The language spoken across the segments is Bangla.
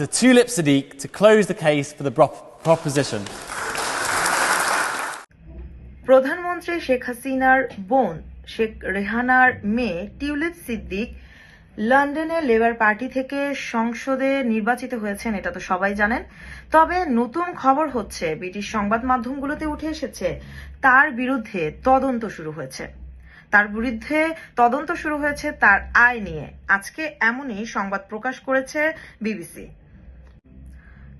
to Tulip Sadiq, to close the case for the prop- proposition. প্রধানমন্ত্রী শেখ হাসিনার বোন শেখ রেহানার মেয়ে টিউলিপ সিদ্দিক লন্ডনে লেবার পার্টি থেকে সংসদে নির্বাচিত হয়েছেন, এটা তো সবাই জানেন। তবে নতুন খবর হচ্ছে, ব্রিটিশ সংবাদ মাধ্যমগুলোতে উঠে এসেছে, তার বিরুদ্ধে তদন্ত শুরু হয়েছে। তার বিরুদ্ধে তদন্ত শুরু হয়েছে তার আয় নিয়ে। আজকে এমনই সংবাদ প্রকাশ করেছে বিবিসি।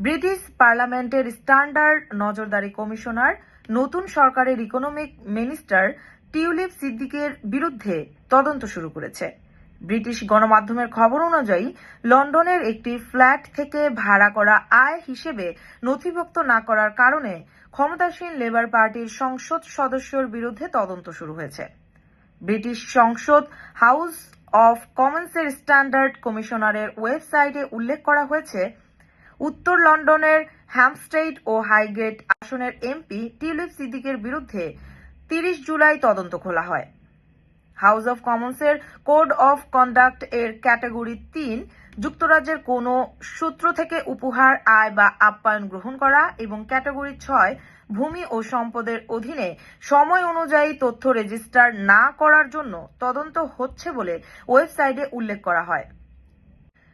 ব্রিটিশ পার্লামেন্টের স্ট্যান্ডার্ড নজরদারি কমিশনার, নতুন সরকারের ইকোনমিক মিনিস্টার টিউলিপ সিদ্দিকের বিরুদ্ধে তদন্ত শুরু করেছে। ব্রিটিশ গণমাধ্যমের খবর অনুযায়ী, লন্ডনের একটি ফ্ল্যাট থেকে ভাড়া করা আয় হিসেবে নথিভুক্ত না করার কারণে ক্ষমতাসীন লেবার পার্টির সংসদ সদস্যর বিরুদ্ধে তদন্ত শুরু হয়েছে। ব্রিটিশ সংসদ হাউস অফ কমন্সের স্ট্যান্ডার্ড কমিশনারের ওয়েবসাইটে উল্লেখ করা হয়েছে উত্তর লন্ডনের হ্যামস্টেড ও হাইগেট আসনের এমপি টিউলিপ সিদ্দিকের বিরুদ্ধে তিরিশ জুলাই তদন্ত খোলা হয়। হাউস অফ কমন্সের কোড অফ কন্ডাক্ট এর ক্যাটাগরি তিন যুক্তরাজ্যের কোনো সূত্র থেকে উপহার, আয় বা আপ্যায়ন গ্রহণ করা এবং ক্যাটাগরি ছয় ভূমি ও সম্পদের অধীনে সময় অনুযায়ী তথ্য রেজিস্টার না করার জন্য তদন্ত হচ্ছে বলে ওয়েবসাইটে উল্লেখ করা হয়।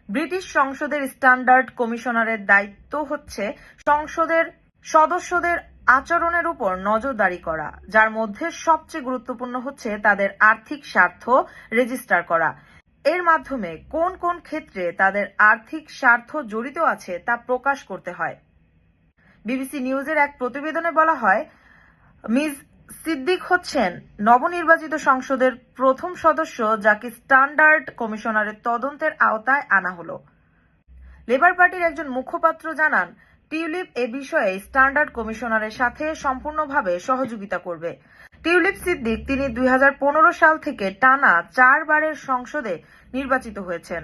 ব্রিটিশ সংসদের স্ট্যান্ডার্ড কমিশনারের দায়িত্ব হচ্ছে সংসদের সদস্যদের আচরণের উপর নজরদারি করা, যার মধ্যে সবচেয়ে গুরুত্বপূর্ণ হচ্ছে তাদের আর্থিক স্বার্থ রেজিস্টার করা। এর মাধ্যমে কোন কোন ক্ষেত্রে তাদের আর্থিক স্বার্থ জড়িত আছে তা প্রকাশ করতে হয়। বিবিসি নিউজের এক প্রতিবেদনে বলা হয়, মিস সিদ্দিক হচ্ছেন নবনির্বাচিত সংসদের প্রথম সদস্য, যাকে স্ট্যান্ডার্ড কমিশনারের তদন্তের আওতায় আনা হলো। লেবার পার্টির একজন মুখপাত্র জানান, টিউলিপ এ বিষয়ে স্ট্যান্ডার্ড কমিশনারের সাথে সম্পূর্ণভাবে সহযোগিতা করবে। টিউলিপ সিদ্দিক তিনি দুই হাজার পনেরো সাল থেকে টানা চারবারের সংসদে নির্বাচিত হয়েছেন।